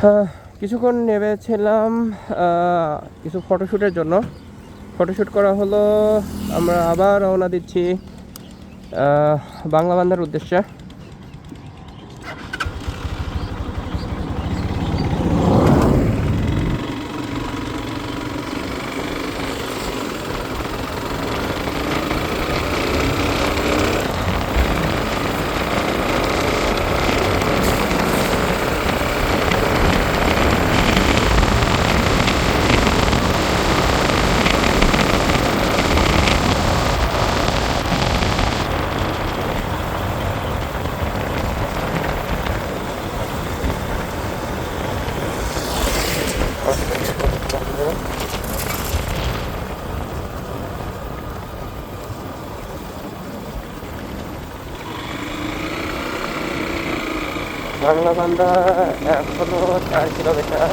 হ্যাঁ, কিছুক্ষণ নেমেছিলাম কিছু ফটোশ্যুটের জন্য। ফটোশ্যুট করা হলো আমরা আবার রওনা দিচ্ছি বাংলা বান্ধার উদ্দেশ্যে। বাংলা বান্ধা এখনও চার কিলোমিটার।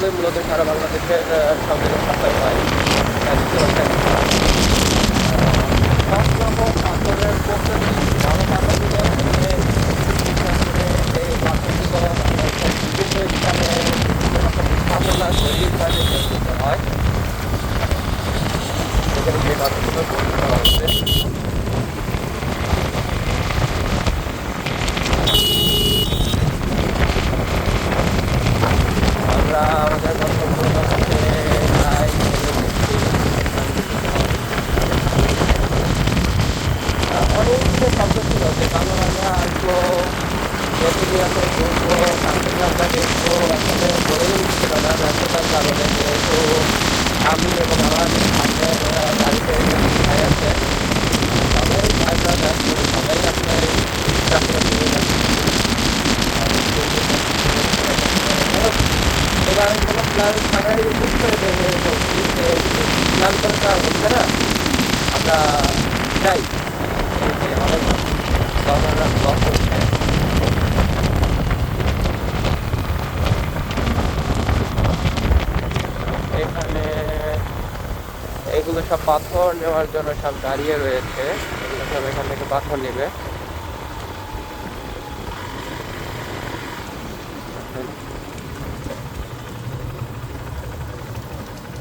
প্রকৃতি মূলত সারা বাংলাদেশের সঙ্গে পাথরগুলো হয় বিভিন্ন রকম স্থাপনা তৈরির কাজে ব্যবহৃত হয় এখানে যে পাথরগুলো তৈরি করা হচ্ছে আমরা আমাদের গন্তব্য হচ্ছে প্রায় অনেক শব্দ ছিল যে বাংলা বাংলা আসব প্রতিদিন আমরা ঘুরবো সামনে আমরা দেখব আসলে বলেই উঠছিল না ব্যস্ততার কারণে যেহেতু আমি এবং আমার সামনে গাড়িতে ভাই আছে সবাই ভাইরা ব্যস্ত সবাই আপনার চাকরি নিয়ে যাচ্ছে এবার কোনো প্ল্যান ছাড়াই হুট করে বের হয়ে পড়ছি যে প্ল্যান করে তো আর হচ্ছে না আমরা যাই। আমাদের গভর্নররা ব্লক করছে এখানে এগুলো সব পাথর নেওয়ার জন্য সব দাঁড়িয়ে রয়েছে। সব এখান থেকে পাথর নেবে।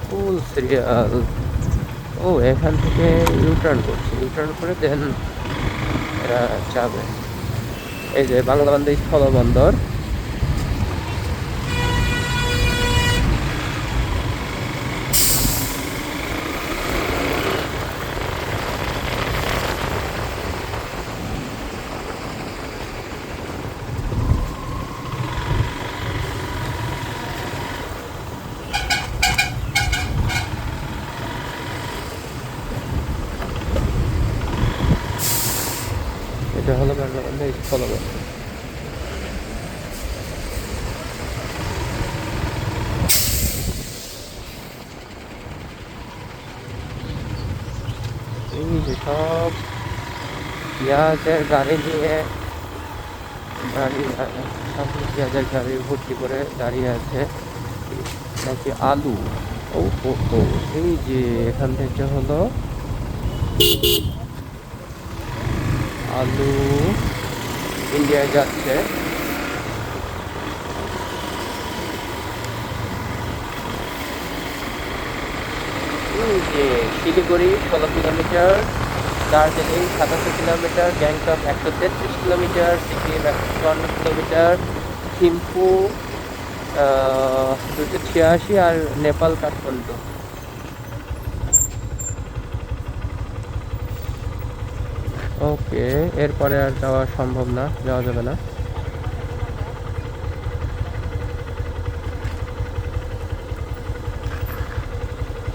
ফুল সিরিয়াল। ও, এখান থেকে ইউটার্ন করছে। ইউটার্ন করে দেন এরা যাবে। এই যে বাংলা বান্ধব স্থলবন্দর। এই যে সব, পেঁয়াজের গাড়ি নিয়ে গাড়ি পেঁয়াজের গাড়ি ভর্তি করে দাঁড়িয়ে আছে। নাকি আলু? ও ও, এই যে এখান থেকে হলো আলু ইন্ডিয়ায় যাচ্ছে। শিলিগুড়ি ষোলো কিলোমিটার, দার্জিলিং সাতাশি কিলোমিটার, গ্যাংটক একশো তেত্রিশ কিলোমিটার, সিকিম একশো চুয়ান্ন কিলোমিটার, থিম্পু দুশো ছিয়াশি আর নেপাল কাঠমান্ডু। ওকে, এরপরে আর যাওয়া সম্ভব না, যাওয়া যাবে না।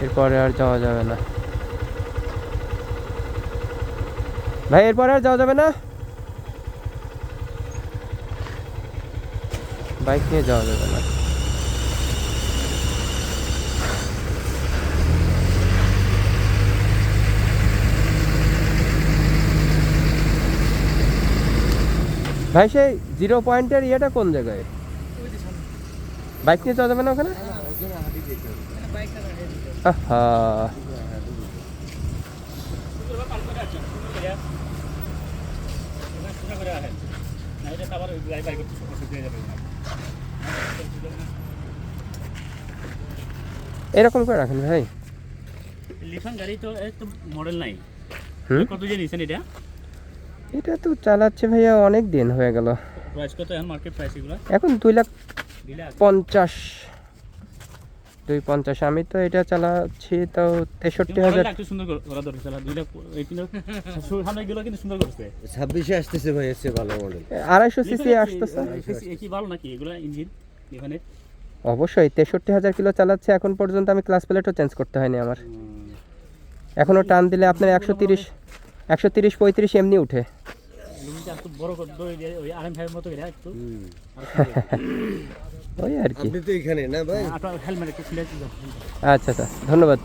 এরপরে আর যাওয়া যাবে না। ভাই, এরপরে আর যাওয়া যাবে না? বাইক নিয়ে যাওয়া যাবে না। ভাই সেই জিরো পয়েন্টের ইয়েটা কোন জায়গায়? বাইক নিয়ে যাওয়া যাবে না ওখানে এরকম করে রাখেন ভাই। লিফান গাড়ি তো মডেল নাই। কত যে নিছেন এটা? এটা তো চালাচ্ছে ভাইয়া অনেক দিন হয়ে গেল। প্রাইস কত এখন মার্কেট প্রাইস এগুলো? এখন দুই লাখ পঞ্চাশ। দুই পঞ্চাশ। আমি তো এটা চালাচ্ছি তাও তেষট্টি হাজার। একটু সুন্দর কর- দরকার কিন্তু সুন্দর করছে। ছাব্বিশে আসতেছে ভাই এসে ভালো মডেল আড়াইশো সিসি আসতেছে। কি ভালো নাকি? এগুলো ইঞ্জিন এখানে অবশ্যই তেষট্টি হাজার কিলো চালাচ্ছে। এখন পর্যন্ত আমি ক্লাস প্লেটও চেঞ্জ করতে হয়নি আমার। এখনও টান দিলে আপনার একশো তিরিশ একশো তিরিশ পঁয়ত্রিশ এমনি উঠে। একটু বড় করে দড়ি দিয়ে ওই আরএম ফাইভ মতো এটা একটু। ওই আর কি। আপনি তো এখানে না ভাই? আপনার হেলমেট একটু খুলে দিন আচ্ছা আচ্ছা ধন্যবাদ।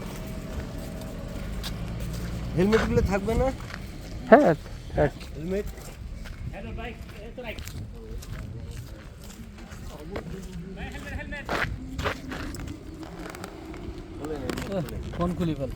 হেলমেটগুলো থাকবে না? হ্যাঁ হ্যাঁ হেলমেট? হ্যালো বাইক এই তো রাইট ফোন খুলি ফেল